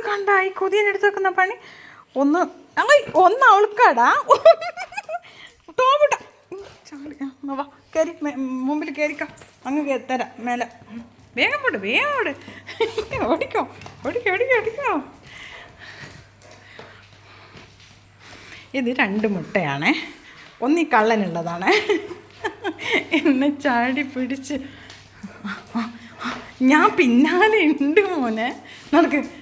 കണ്ട ഈ കൊതിയൻ എടുത്ത് വെക്കുന്ന പണി? ഒന്ന് ഒന്ന് അവൾക്കാടാ ടോപിട്ട ചാടി. വാ. കയറി മുമ്പിൽ കയറിക്കോ അങ്ങ് തരാം. മേലെ. വേഗം പോട്ട് വേഗം പോട്ട് ഓടിക്കോ. ഓടിക്കോ ഓടിക്കോ ഓടിക്കോ. ഇത് രണ്ട് മുട്ടയാണേ. ഒന്ന് ഈ കള്ളനുള്ളതാണ്. എന്നെ ചാടി പിടിച്ച്. ഞാൻ പിന്നാലെ ഉണ്ട് മോനെ. നടക്ക്.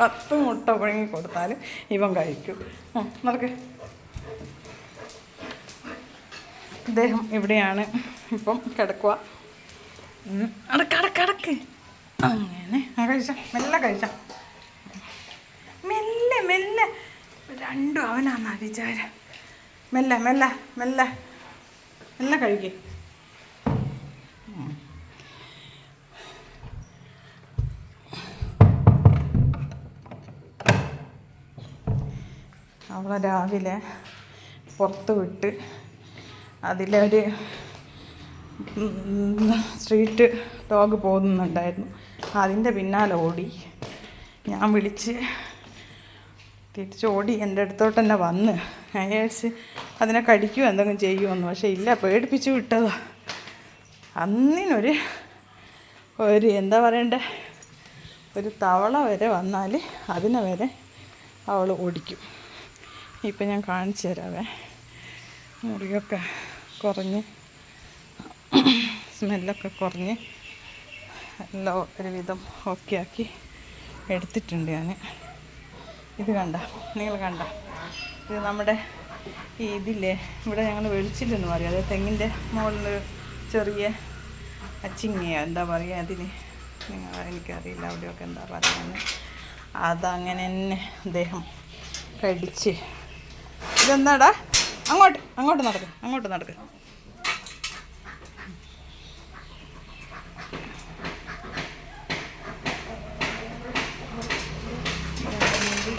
പത്ത് മുട്ട പുഴങ്ങി കൊടുത്താൽ ഇവൻ കഴിക്കും. നടക്ക്. അദ്ദേഹം ഇവിടെയാണ് ഇപ്പം കിടക്കുക അടക്ക് അടക്ക് അടക്ക് അങ്ങനെ ആ കഴിച്ച. മെല്ലെ കഴിച്ച. മെല്ലെ മെല്ലെ. രണ്ടും അവനാന്നാ വിചാരം. മെല്ലെ മെല്ലെ മെല്ലെ. മെല്ലെ കഴിക്കേ. അവളെ രാവിലെ പുറത്ത് വിട്ട് അതിലൊരു സ്ട്രീറ്റ് ഡോഗ് പോകുന്നുണ്ടായിരുന്നു. അതിന്റെ പിന്നാലെ ഓടി. ഞാൻ വിളിച്ച് തിരിച്ചോടി എന്റെ അടുത്തോട്ട് തന്നെ വന്ന്. ഞാൻ അതിനെ കടിക്കുമോ എന്തെങ്കിലും ചെയ്യുമെന്ന് പക്ഷേ ഇല്ല പേടിപ്പിച്ച് വിട്ടതാ. അന്നിനൊരു ഒരു എന്താ പറയണ്ടേ? ഒരു തവള വരെ വന്നാൽ അതിനെ വരെ അവൾ ഓടിക്കും. ഇപ്പം ഞാൻ കാണിച്ചു തരാവേ. മുറിയൊക്കെ കുറഞ്ഞ് സ്മെല്ലൊക്കെ കുറഞ്ഞ് എല്ലാം ഒരുവിധം ഓക്കെ ആക്കി എടുത്തിട്ടുണ്ട് ഞാൻ ഇത് കണ്ട നിങ്ങൾ കണ്ട. ഇത് നമ്മുടെ ഈ ഇതില്ലേ ഇവിടെ ഞങ്ങൾ വെളിച്ചില്ലെന്ന് പറയും. അതായത് തെങ്ങിന്റെ മുകളിൽ ചെറിയ അച്ചിങ്ങയോ. എന്താ പറയുക അതിന്? നിങ്ങൾ എനിക്കറിയില്ല അവിടെയൊക്കെ എന്താ പറയുക അതങ്ങനെ തന്നെ അദ്ദേഹം കടിച്ച് ഇതെന്താടാ? അങ്ങോട്ട് അങ്ങോട്ട് നടക്ക് അങ്ങോട്ട് നടക്ക്.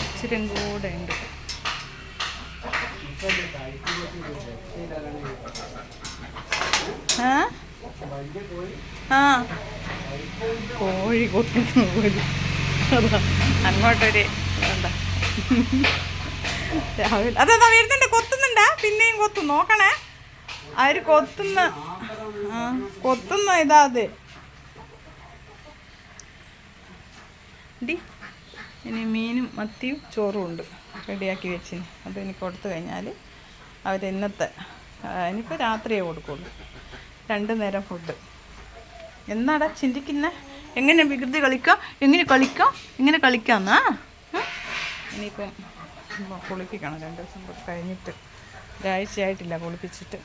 ഇച്ചിരി കൂടെ ഉണ്ട് കോഴി കൊത്തി അങ്ങോട്ടൊരു രാവിലെ. അതാ വരുന്നുണ്ട് കൊത്തുന്നുണ്ടാ. പിന്നെയും കൊത്തും. നോക്കണേ. അവർ കൊത്തുന്ന കൊത്തുന്ന ഇതാ അത്. ഇനി മീനും മത്തിയും ചോറും ഉണ്ട്. റെഡിയാക്കി വെച്ചിന്. അത് എനിക്ക് കൊടുത്തു കഴിഞ്ഞാൽ അവർ ഇന്നത്തെ രാത്രിയേ കൊടുക്കുള്ളൂ. രണ്ട് നേരം ഫുഡ്. എന്നാടാ ചിന്തിക്കുന്ന? എങ്ങനെ വികൃതി കളിക്കാം? എങ്ങനെ കളിക്കാം? എങ്ങനെ കളിക്കാമെന്നാ? ഇനിയിപ്പം കുളിപ്പിക്കണം. രണ്ട് ദിവസം കഴിഞ്ഞിട്ട് ഒരാഴ്ചയായിട്ടില്ല കുളിപ്പിച്ചിട്ട്.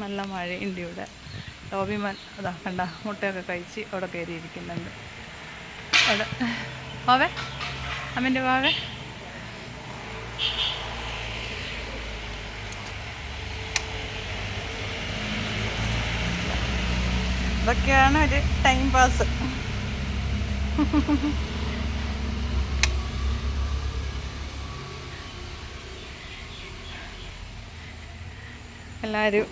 നല്ല മഴയുണ്ട് ഇവിടെ. ടോബിമൻ അതാ കണ്ട മുട്ടയൊക്കെ കഴിച്ച് അവിടെ കയറിയിരിക്കുന്നുണ്ട്. അവിടെ. വാവേ? അമ്മന്റെ വാവേ? ഇതൊക്കെയാണ് ഒരു ടൈം പാസ്. എല്ലാവരും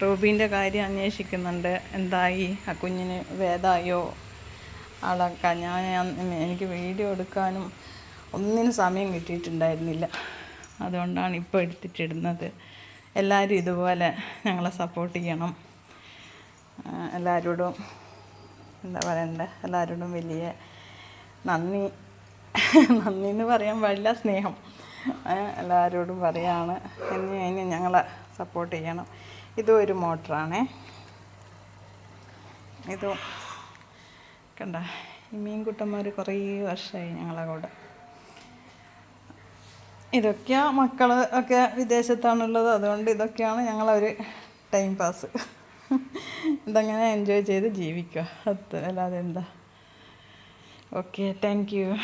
റൂബീന്റെ കാര്യം അന്വേഷിക്കുന്നുണ്ട്. എന്തായി? ആ കുഞ്ഞിന് വേദായോ ആളൊക്കെ ഞാൻ എനിക്ക് വീഡിയോ എടുക്കാനും ഒന്നിനും സമയം കിട്ടിയിട്ടുണ്ടായിരുന്നില്ല. അതുകൊണ്ടാണ് ഇപ്പോൾ എടുത്തിട്ടിടുന്നത്. എല്ലാവരും ഇതുപോലെ ഞങ്ങളെ സപ്പോർട്ട് ചെയ്യണം. എല്ലാവരോടും എന്താ പറയണ്ടേ? എല്ലാവരോടും വലിയ നന്ദി. നന്ദി എന്ന് പറയാൻ പാടില്ല സ്നേഹം. എല്ലാവരോടും പറയാണ്. ഇനി ഇനി ഞങ്ങളെ സപ്പോർട്ട് ചെയ്യണം. ഇതും ഒരു മോട്ടറാണേ. ഇതും കണ്ട ഈ മീൻകുട്ടന്മാർ കുറേ വർഷമായി ഞങ്ങളെ കൂടെ. ഇതൊക്കെയാ മക്കൾ ഒക്കെ വിദേശത്താണുള്ളത്. അതുകൊണ്ട് ഇതൊക്കെയാണ് ഞങ്ങളൊരു ടൈം പാസ് ഇതങ്ങനെ എൻജോയ് ചെയ്ത് ജീവിക്കുക. അത് അല്ലാതെ എന്താ? Okay thank you